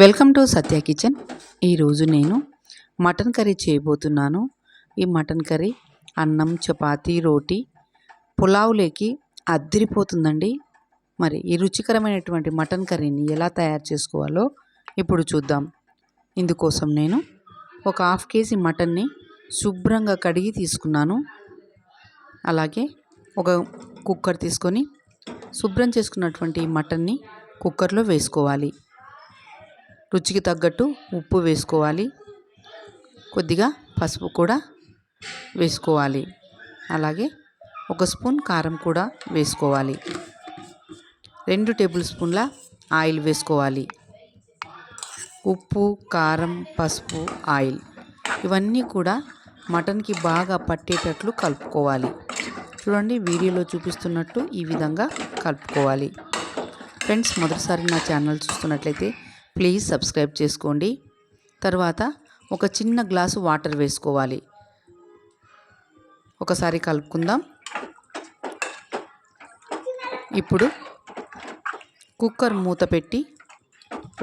Welcome to Satya kitchen. ఈరోజు నేను mutton curry చేయబోతున్నాను. ఈ మటన్ కర్రీ అన్నం చపాతీ రోటీ పులావులేకి అద్దిరిపోతుందండి. మరి ఈ రుచికరమైనటువంటి మటన్ కర్రీని ఎలా తయారు చేసుకోవాలో ఇప్పుడు చూద్దాం. ఇందుకోసం నేను ఒక హాఫ్ కేజీ మటన్ని శుభ్రంగా కడిగి తీసుకున్నాను. అలాగే ఒక కుక్కర్ తీసుకొని శుభ్రం చేసుకున్నటువంటి మటన్ని కుక్కర్లో వేసుకోవాలి. రుచికి తగ్గట్టు ఉప్పు వేసుకోవాలి. కొద్దిగా పసుపు కూడా వేసుకోవాలి. అలాగే ఒక స్పూన్ కారం కూడా వేసుకోవాలి. రెండు టేబుల్ స్పూన్ల ఆయిల్ వేసుకోవాలి. ఉప్పు కారం పసుపు ఆయిల్ ఇవన్నీ కూడా మటన్కి బాగా పట్టేటట్లు కలుపుకోవాలి. చూడండి వీడియోలో చూపిస్తున్నట్టు ఈ విధంగా కలుపుకోవాలి. ఫ్రెండ్స్ మొదటిసారి నా ఛానల్ చూస్తున్నట్లయితే ప్లీజ్ సబ్స్క్రైబ్ చేసుకోండి. తర్వాత ఒక చిన్న గ్లాసు వాటర్ వేసుకోవాలి. ఒకసారి కలుపుకుందాం. ఇప్పుడు కుక్కర్ మూత పెట్టి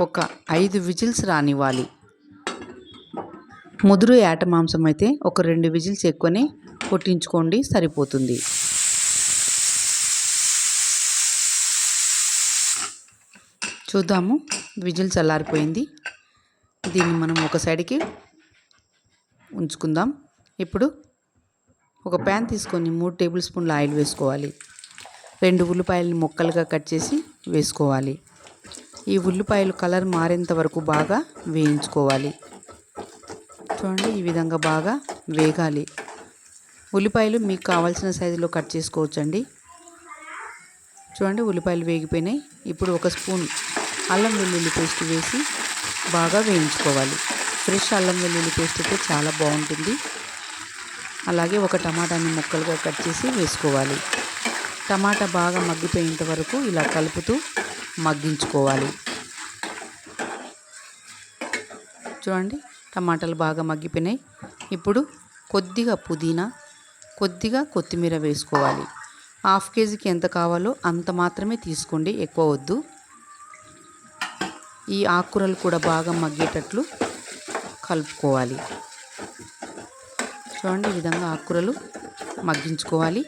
ఒక ఐదు విజిల్స్ రానివ్వాలి. ముదురు ఏట మాంసం అయితే ఒక రెండు విజిల్స్ ఎక్కువనే కొట్టించుకోండి సరిపోతుంది. చూద్దాము. విజిల్ చల్లారిపోయింది దీన్ని మనం ఒక సైడ్కి ఉంచుకుందాం. ఇప్పుడు ఒక ప్యాన్ తీసుకొని మూడు టేబుల్ స్పూన్ల ఆయిల్ వేసుకోవాలి. రెండు ఉల్లిపాయలు ముక్కలుగా కట్ చేసి వేసుకోవాలి. ఈ ఉల్లిపాయలు కలర్ మారేంత వరకు బాగా వేయించుకోవాలి. చూడండి ఈ విధంగా బాగా వేగాలి. ఉల్లిపాయలు మీకు కావాల్సిన సైజులో కట్ చేసుకోవచ్చండి. చూడండి ఉల్లిపాయలు వేగిపోయినాయి. ఇప్పుడు ఒక స్పూన్ అల్లం వెల్లుల్లి పేస్ట్ వేసి బాగా వేయించుకోవాలి. ఫ్రెష్ అల్లం వెల్లుల్లి పేస్ట్ అయితే చాలా బాగుంటుంది. అలాగే ఒక టమాటాని ముక్కలుగా కట్ చేసి వేసుకోవాలి. టమాటా బాగా మగ్గిపోయేంత వరకు ఇలా కలుపుతూ మగ్గించుకోవాలి. చూడండి టమాటాలు బాగా మగ్గిపోయినాయి. ఇప్పుడు కొద్దిగా పుదీనా కొద్దిగా కొత్తిమీర వేసుకోవాలి. హాఫ్ కేజీకి ఎంత కావాలో అంత మాత్రమే తీసుకోండి ఎక్కువ వద్దు. ఈ ఆకుకూరలు కూడా బాగా మగ్గేటట్లు కలుపుకోవాలి. చూడండి ఈ విధంగా ఆకుకూరలు మగ్గించుకోవాలి.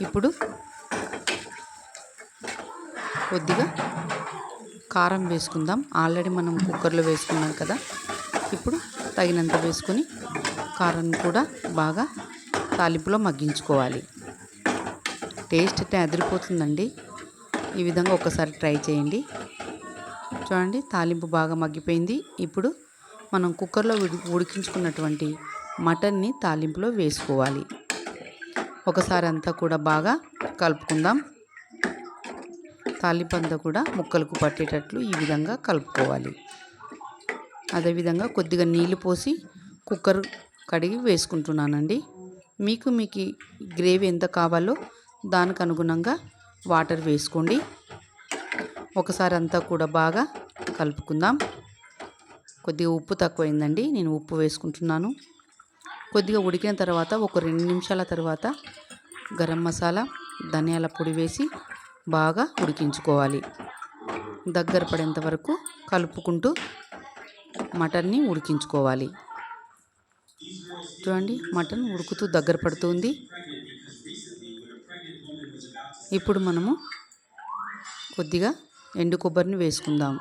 ఇప్పుడు కొద్దిగా కారం వేసుకుందాం. ఆల్రెడీ మనం కుక్కర్లో వేసుకున్నాం కదా. ఇప్పుడు తగినంత వేసుకొని కారం కూడా బాగా తాలింపులో మగ్గించుకోవాలి. టేస్ట్ అయితే అదిరిపోతుందండి. ఈ విధంగా ఒకసారి ట్రై చేయండి. చూడండి తాలింపు బాగా మగ్గిపోయింది. ఇప్పుడు మనం కుక్కర్లో ఉడికించుకున్నటువంటి మటన్ని తాలింపులో వేసుకోవాలి. ఒకసారి అంతా కూడా బాగా కలుపుకుందాం. తాలింపు అంతా కూడా ముక్కలకు పట్టేటట్లు ఈ విధంగా కలుపుకోవాలి. అదేవిధంగా కొద్దిగా నీళ్ళు పోసి కుక్కర్ కడిగి వేసుకుంటున్నానండి. మీకు మీకు గ్రేవీ ఎంత కావాలో దానికి అనుగుణంగా వాటర్ వేసుకోండి. ఒకసారి అంతా కూడా బాగా కలుపుకుందాం. కొద్దిగా ఉప్పు తక్కువైందండి. నేను ఉప్పు వేసుకుంటున్నాను. కొద్దిగా ఉడికిన తర్వాత ఒక రెండు నిమిషాల తర్వాత గరం మసాలా ధనియాల పొడి వేసి బాగా ఉడికించుకోవాలి. దగ్గర పడేంత వరకు కలుపుకుంటూ మటన్ని ఉడికించుకోవాలి. చూడండి మటన్ ఉడుకుతూ దగ్గర పడుతుంది. ఇప్పుడు మనము కొద్దిగా ఎండు కొబ్బరిని వేసుకుందాం.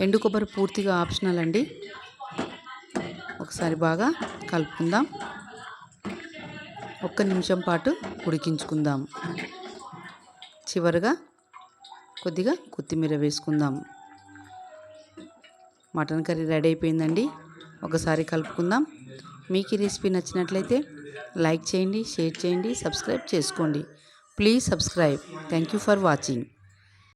ఎండు కొబ్బరి పూర్తిగా ఆప్షనల్ అండి. ఒకసారి బాగా కలుపుకుందాం. ఒక్క నిమిషం పాటు ఉడికించుకుందాం. చివరిగా కొద్దిగా కొత్తిమీర వేసుకుందాం. మటన్ కర్రీ రెడీ అయిపోయిందండి. ఒకసారి కలుపుకుందాం. మీకు ఈ రెసిపీ నచ్చినట్లయితే లైక్ చేయండి షేర్ చేయండి సబ్స్క్రైబ్ చేసుకోండి. Please subscribe. Thank you for watching.